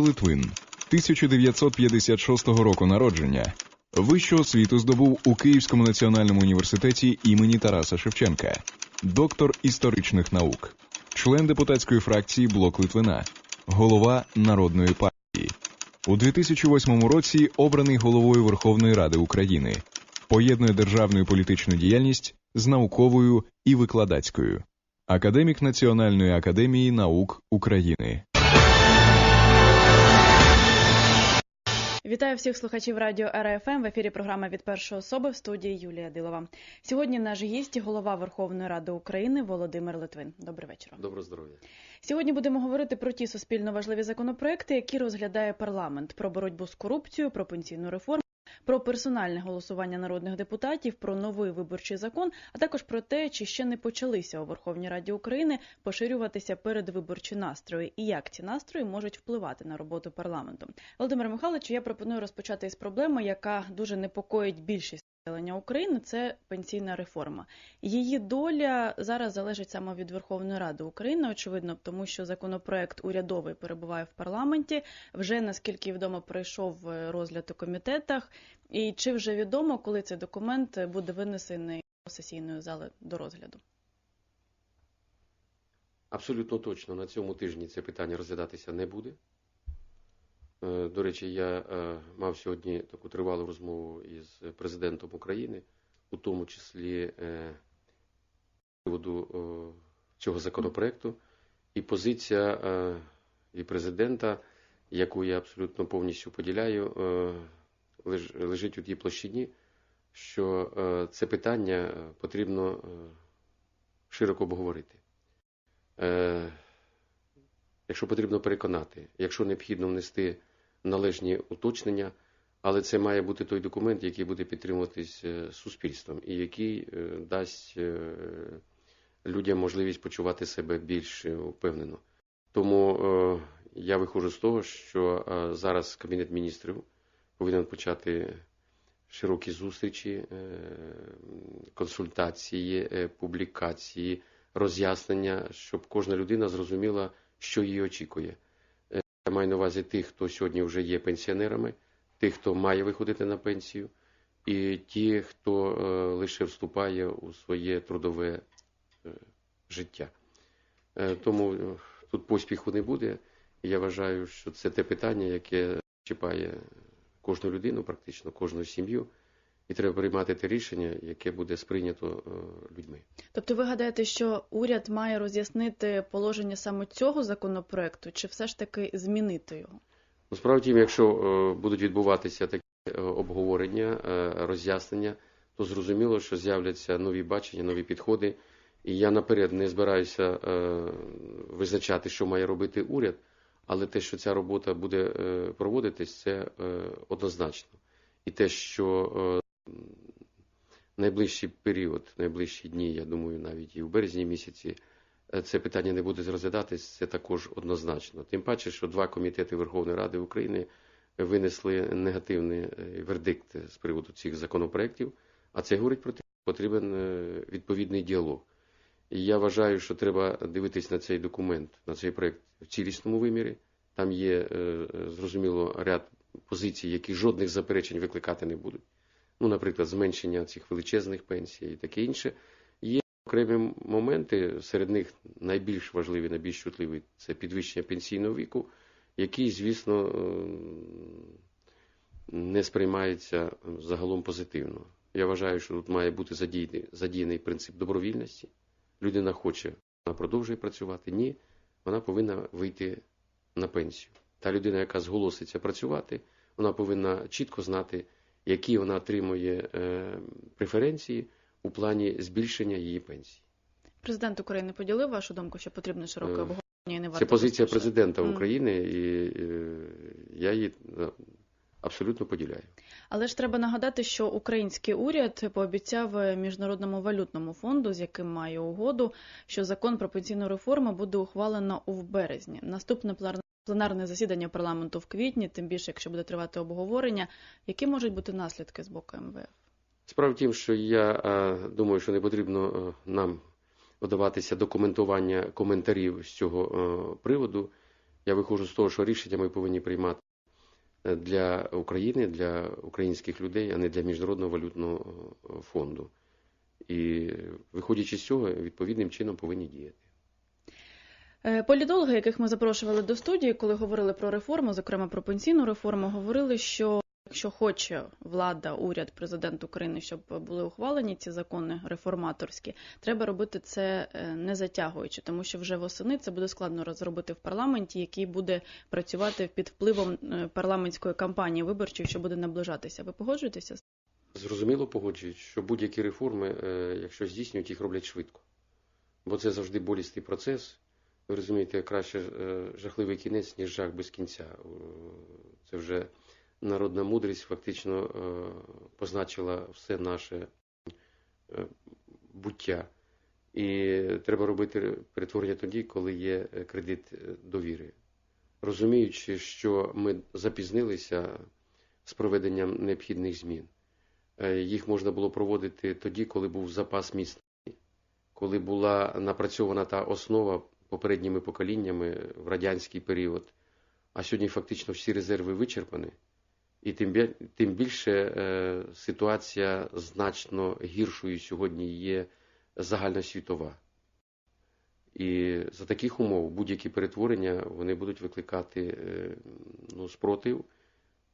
Литвин, 1956 року народження. Вищу освіту здобув у Київському національному університеті імені Тараса Шевченка, доктор історичних наук, член депутатської фракції Блок Литвина, голова Народної партії. У 2008 році обраний головою Верховної Ради України. Поєднує державну політичну діяльність з науковою і викладацькою. Академік Національної академії наук України. Вітаю всіх слухачів радіо РФМ в ефірі програма від першої особи в студії Юлія Дилова. Сьогодні наш гість голова Верховної Ради України Володимир Литвин. Добрий вечір. Доброго здоров'я. Сьогодні будемо говорити про ті суспільно важливі законопроекти, які розглядає парламент: про боротьбу з корупцією, про пенсійну реформу. Про персональне голосування народних депутатів, про новий виборчий закон, а також про те, чи ще не почалися у Верховній Раді України поширюватися передвиборчі настрої, і як ці настрої можуть впливати на роботу парламенту. Володимир Михайлович, я пропоную розпочати із проблеми, яка дуже непокоїть більшість населення України. Це пенсійна реформа. Її доля зараз залежить саме від Верховної Ради України, очевидно, тому що законопроект урядовий перебуває в парламенті. Вже наскільки відомо, пройшов е, розгляд у комітетах. І чи вже відомо, коли цей документ буде винесений до сесійної зали до розгляду? Абсолютно точно на цьому тижні це питання розглядатися не буде. Е, До речі, я е, мав сьогодні таку тривалу розмову із президентом України, у тому числі е, приводу цього законопроекту. І позиція і президента, яку я абсолютно повністю поділяю, лежить у тій площині, що це питання потрібно широко обговорити. Якщо потрібно переконати, якщо необхідно внести належні уточнення, але це має бути той документ, який буде підтримуватись е, суспільством і який е, дасть е, людям можливість почувати себе більш впевнено. Тому я виходжу з того, що зараз Кабінет міністрів повинен почати широкі зустрічі, консультації, публікації, роз'яснення, щоб кожна людина зрозуміла, що її очікує. Я маю на увазі тих, хто сьогодні вже є пенсіонерами, тих, хто має виходити на пенсію, і ті, хто е, лише вступає у своє трудове е, життя. Е, Тому тут поспіху не буде. Я вважаю, що це те питання, яке чіпає кожну людину, практично кожну сім'ю, і треба приймати те рішення, яке буде сприйнято е, людьми. Тобто, ви гадаєте, що уряд має роз'яснити положення саме цього законопроекту, чи все ж таки змінити його? Ну, справа в тім, якщо е, будуть відбуватися такі е, обговорення, роз'яснення, то зрозуміло, що з'являться нові бачення, нові підходи. І я наперед не збираюся визначати, що має робити уряд, але те, що ця робота буде проводитись, це однозначно. І те, що найближчий період, найближчі дні, я думаю, навіть і в березні місяці, е, це питання не буде розглядатись, це також однозначно. Тим паче, що два комітети Верховної Ради України винесли негативний е, вердикт з приводу цих законопроєктів, а це говорить про те, що потрібен е, відповідний діалог. І я вважаю, що треба дивитись на цей документ, на цей проєкт в цілісному вимірі. Там є, зрозуміло, ряд позицій, які жодних заперечень викликати не будуть. Ну, наприклад, зменшення цих величезних пенсій і таке інше. Є окремі моменти, серед них найбільш важливі, найбільш чутливі це підвищення пенсійного віку, який, звісно, е, не сприймається загалом позитивно. Я вважаю, що тут має бути задіяний, задіяний принцип добровільності. Людина хоче, вона продовжує працювати. Ні, вона повинна вийти на пенсію. Та людина, яка зголоситься працювати, вона повинна чітко знати, які вона отримує е, преференції у плані збільшення її пенсії. Президент України поділив вашу думку, що потрібно широке Е, обговорення і не варто Це позиція поспішати? президента України, і е, я її абсолютно поділяю. Але ж треба нагадати, що український уряд пообіцяв міжнародному валютному фонду, з яким має угоду, що закон про пенсійну реформу буде ухвалено у березні. Наступне пленарне засідання парламенту в квітні, тим більше, якщо буде тривати обговорення, які можуть бути наслідки з боку МВФ? Справа в тім, що я е, думаю, що не потрібно е, нам вдаватися до коментування коментарів з цього е, приводу. Я виходжу з того, що рішення ми повинні приймати для України, для українських людей, а не для Міжнародного валютного фонду. І виходячи з цього, відповідним чином повинні діяти. Е, Політологи, яких ми запрошували до студії, коли говорили про реформу, зокрема про пенсійну реформу, говорили, що якщо хоче влада, уряд, президент України, щоб були ухвалені ці закони реформаторські, треба робити це е, не затягуючи, тому що вже восени це буде складно розробити в парламенті, який буде працювати під впливом е, парламентської кампанії виборчої, що буде наближатися. Ви погоджуєтеся? Зрозуміло погоджують, що будь-які реформи, якщо здійснюють, їх роблять швидко. Бо це завжди болісний процес. Ви розумієте, краще е, жахливий кінець, ніж жах без кінця. Це вже народна мудрість фактично е, позначила все наше е, буття. І треба робити перетворення тоді, коли є кредит довіри. Розуміючи, що ми запізнилися з проведенням необхідних змін. Їх можна було проводити тоді, коли був запас міцний, коли була напрацьована та основа попередніми поколіннями в радянський період. А сьогодні фактично всі резерви вичерпані, і тим, бі- тим більше е, ситуація значно гіршою сьогодні є загальносвітова. І за таких умов будь-які перетворення вони будуть викликати е, ну, спротив,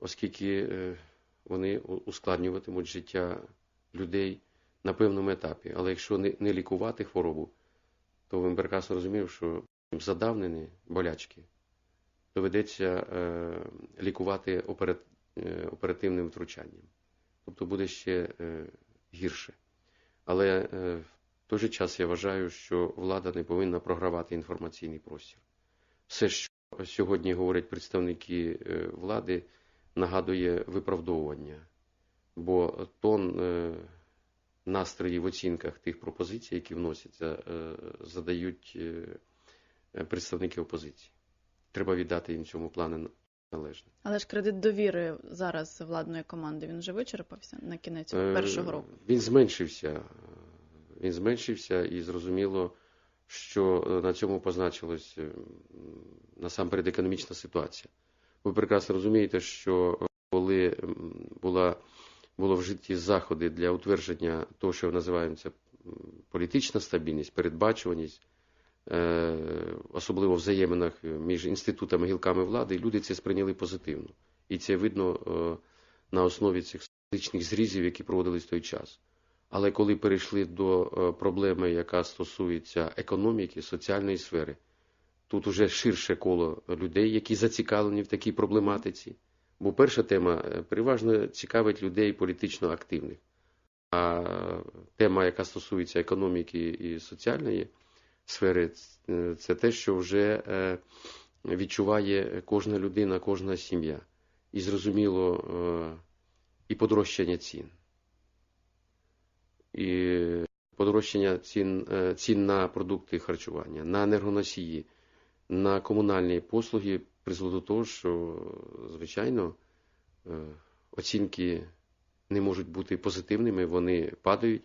оскільки е, вони ускладнюватимуть життя людей на певному етапі. Але якщо не лікувати хворобу, то ви прекрасно розуміємо, що задавнені болячки доведеться е, лікувати е, оперативним втручанням. Тобто буде ще е, гірше. Але в той же час я вважаю, що влада не повинна програвати інформаційний простір. Все, що сьогодні говорять представники влади, нагадує виправдовування, бо тон настрої в оцінках тих пропозицій, які вносяться, е, задають е, представники опозиції. Треба віддати їм цьому плану належне. Але ж кредит довіри зараз владної команди він вже вичерпався на кінець Е, першого року. Він зменшився. Він зменшився і зрозуміло, що на цьому позначилась насамперед економічна ситуація. Ви прекрасно розумієте, що коли була, було вжиті заходи для утвердження того, що називається політична стабільність, передбачуваність, е, особливо в взаєминах між інститутами і гілками влади, люди це сприйняли позитивно. І це видно е, на основі цих статичних зрізів, які проводились в той час. Але коли перейшли до е, проблеми, яка стосується економіки, соціальної сфери, тут уже ширше коло людей, які зацікавлені в такій проблематиці. Бо перша тема е, переважно цікавить людей політично активних. А тема, яка стосується економіки і соціальної сфери, е, це те, що вже е, відчуває кожна людина, кожна сім'я. І зрозуміло, і подорожчання цін. І подорожчання цін, цін на продукти харчування, на енергоносії, на комунальні послуги призвело до того, що, звичайно, е, оцінки не можуть бути позитивними, вони падають.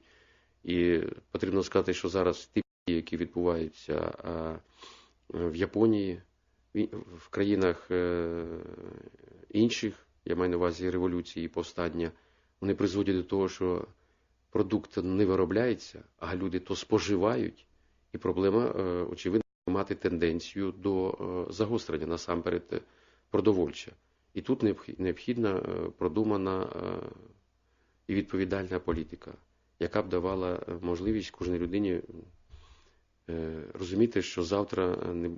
І потрібно сказати, що зараз ті які відбуваються в Японії, в- в країнах е, інших, я маю на увазі революції і повстання, вони призводять до того, що продукт не виробляється, а люди то споживають, і проблема, е, очевидно, мати тенденцію до е, загострення насамперед е, продовольча. І тут необхі- необхідна е, продумана і відповідальна політика, яка б давала можливість кожній людині розуміти, що завтра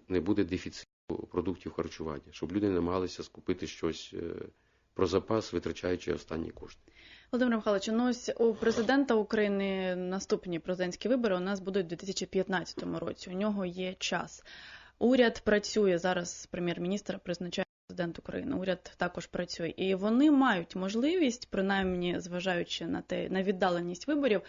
не- буде дефіциту продуктів харчування, щоб люди намагалися скупити щось про запас, витрачаючи останні кошти. Володимир Михайлович, ну ось у президента України наступні президентські вибори у нас будуть у 2015 році. У нього є час. Уряд працює зараз. Прем'єр-міністр призначає президент України. Уряд також працює, і вони мають можливість, принаймні зважаючи на те на віддаленість виборів,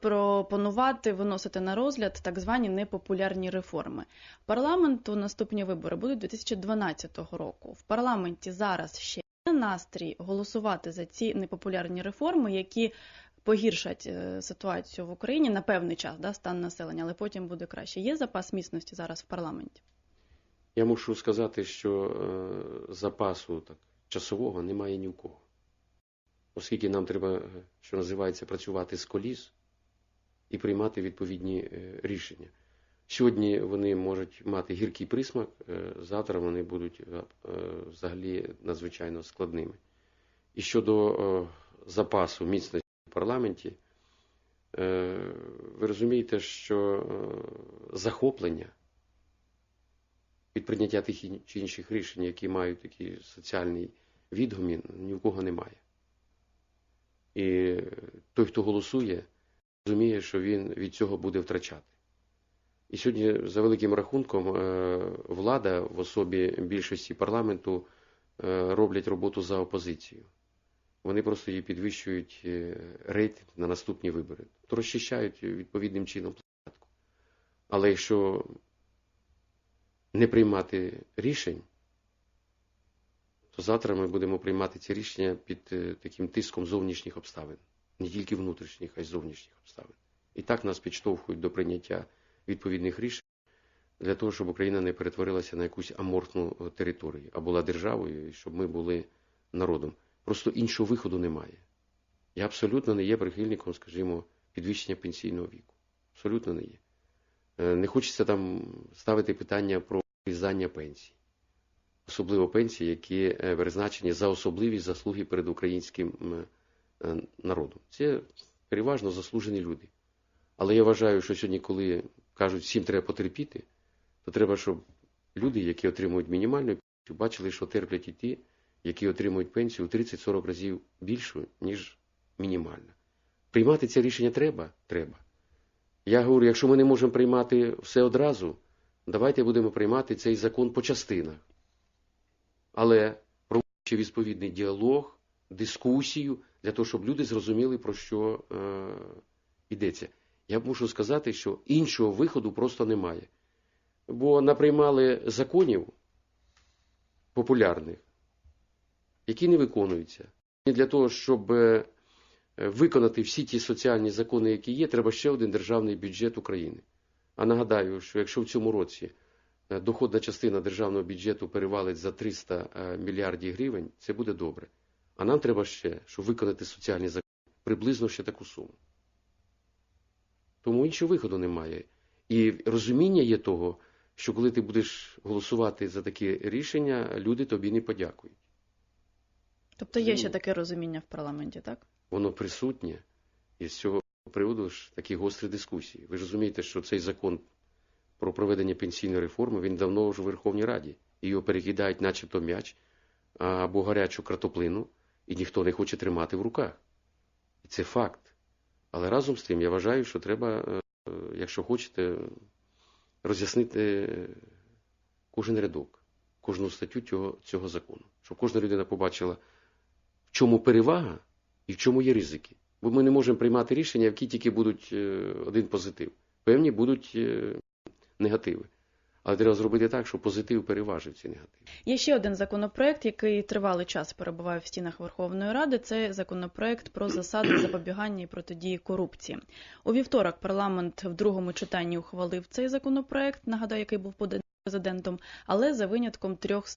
пропонувати виносити на розгляд так звані непопулярні реформи. Парламенту наступні вибори будуть 2012 року. В парламенті зараз ще настрій голосувати за ці непопулярні реформи, які погіршать е, ситуацію в Україні на певний час, да, стан населення, але потім буде краще. Є запас міцності зараз в парламенті. Я мушу сказати, що е, запасу так, часового немає ні в кого. Оскільки нам треба, е, що називається, працювати з коліс і приймати відповідні е, рішення. Сьогодні вони можуть мати гіркий присмак, е, завтра вони будуть е, взагалі надзвичайно складними. І щодо е, запасу міцності в парламенті, е, ви розумієте, що е, захоплення від прийняття тих чи інших рішень, які мають такий соціальний відгомін, ні в кого немає. І той, хто голосує, розуміє, що він від цього буде втрачати. І сьогодні, за великим рахунком, е, влада в особі більшості парламенту е, роблять роботу за опозицію. Вони просто її підвищують е, рейтинг на наступні вибори, то розчищають відповідним чином площадку. Але якщо не приймати рішень, то завтра ми будемо приймати ці рішення під таким тиском зовнішніх обставин, не тільки внутрішніх, а й зовнішніх обставин. І так нас підштовхують до прийняття відповідних рішень для того, щоб Україна не перетворилася на якусь аморфну е, територію, а була державою, і щоб ми були народом. Просто іншого виходу немає. Я абсолютно не є прихильником, скажімо, підвищення пенсійного віку. Абсолютно не є. Е, Не хочеться там ставити питання про різання пенсій. Особливо пенсії, які е, призначені за особливі заслуги перед українським народом. Це переважно заслужені люди. Але я вважаю, що сьогодні, коли кажуть, всім треба потерпіти, то треба, щоб люди, які отримують мінімальну пенсію, бачили, що терплять і ті, які отримують пенсію у 30-40 разів більшу, ніж мінімальна. Приймати це рішення треба? Треба. Я говорю, якщо ми не можемо приймати все одразу, давайте будемо приймати цей закон по частинах. Але проводячи відповідний діалог, дискусію, для того, щоб люди зрозуміли, про що е, йдеться. Я мушу сказати, що іншого виходу просто немає. Бо наприймали законів популярних, які не виконуються. І для того, щоб е, виконати всі ті соціальні закони, які є, треба ще один державний бюджет України. А нагадаю, що якщо в цьому році е, доходна частина державного бюджету перевалить за 300 е, мільярдів гривень, це буде добре. А нам треба ще, щоб виконати соціальні закони, приблизно ще таку суму. Тому іншого виходу немає. І розуміння є того, що коли ти будеш голосувати за такі рішення, люди тобі не подякують. Тобто є Ну. ще таке розуміння в парламенті, так? Воно присутнє, і з цього приводу ж такі гострі дискусії. Ви ж розумієте, що цей закон про проведення пенсійної реформи він давно вже в Верховній Раді. І його перекидають, начебто м'яч або гарячу картоплину, і ніхто не хоче тримати в руках. І це факт. Але разом з тим я вважаю, що треба, е, якщо хочете, роз'яснити кожен рядок, кожну статтю цього, цього закону, щоб кожна людина побачила, в чому перевага і в чому є ризики. Бо ми не можемо приймати рішення, які тільки будуть е, один позитив. Певні будуть е, негативи. Але треба зробити так, щоб позитив переважив ці негатив. Є ще один законопроект, який тривалий час перебуває в стінах Верховної Ради. Це законопроект про засади запобігання і протидії корупції. У вівторок парламент в другому читанні ухвалив цей законопроект. Нагадаю, який був поданий президентом, але за винятком трьох